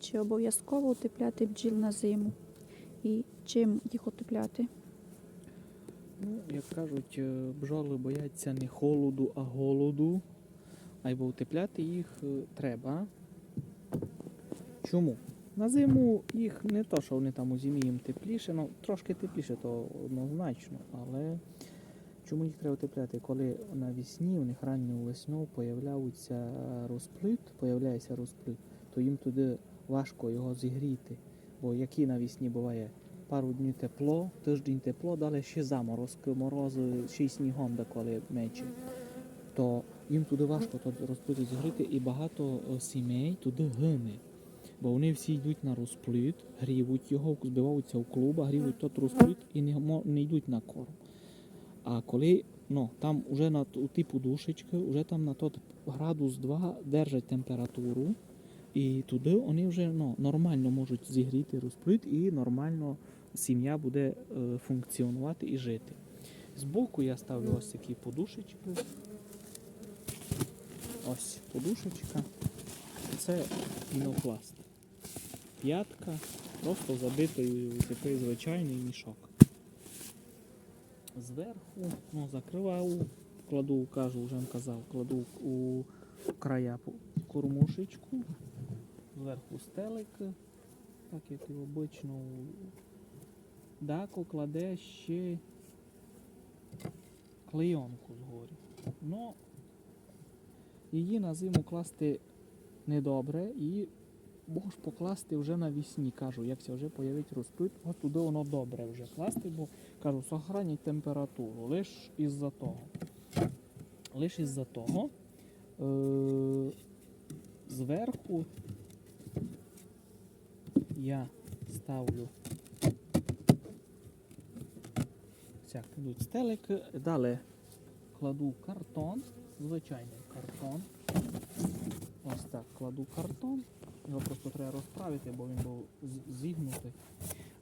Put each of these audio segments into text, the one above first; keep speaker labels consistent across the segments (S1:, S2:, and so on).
S1: Чи обов'язково утепляти бджіл на зиму? І чим їх утепляти?
S2: Ну, як кажуть, е, бджоли бояться не холоду, а голоду. Айбо утепляти їх е, треба. Чому? На зиму їх не то, що вони там у зимі їм тепліше, ну трошки тепліше, то однозначно. Але чому їх треба утепляти? Коли навесні, у них ранньо весною появляється розплит, появляється розплит, то їм туди важко його зігріти. Бо які навесні буває пару днів тепло, тиждень тепло, далі ще заморозки, морози, ще й снігом деколи мече. То їм туди важко то розплит зігріти, і багато е, сімей туди гине. Бо вони всі йдуть на розплит, грівуть його, збиваються в клуб, грівуть тот розплит і не, не йдуть на корм. А коли ну, там вже на ту- ті подушечки, вже там на тот градус 2 держать температуру, і туди вони вже ну, нормально можуть зігріти розплит і нормально сім'я буде е, функціонувати і жити. Збоку я ставлю ось такі подушечки. Ось подушечка. Це пінопласт. П'ятка, просто забитою такий звичайний мішок. Зверху, ну, закриваю, кладу, кажу, вже казав, кладу у края кормушечку, зверху стелик, так як і обично у Дако кладе ще клейонку згорі. Ну, її на зиму класти недобре і можеш покласти вже навесні, кажу, як це вже появить розплит, от туди воно добре вже класти, бо кажу, сохранять температуру. Лиш із-за того. Лиш із-за того. Е- зверху я ставлю Цяк, йдуть стелики, далі кладу картон, звичайний картон. Ось так кладу картон. Його просто треба розправити, бо він був зігнутий.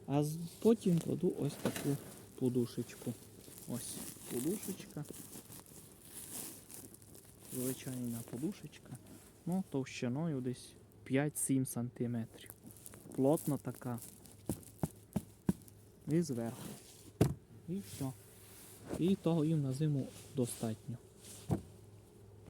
S2: А потім кладу ось таку подушечку. Ось подушечка. Звичайна подушечка. Ну, товщиною десь 5-7 см. Плотна така. І зверху. І все. І того їм на зиму достатньо.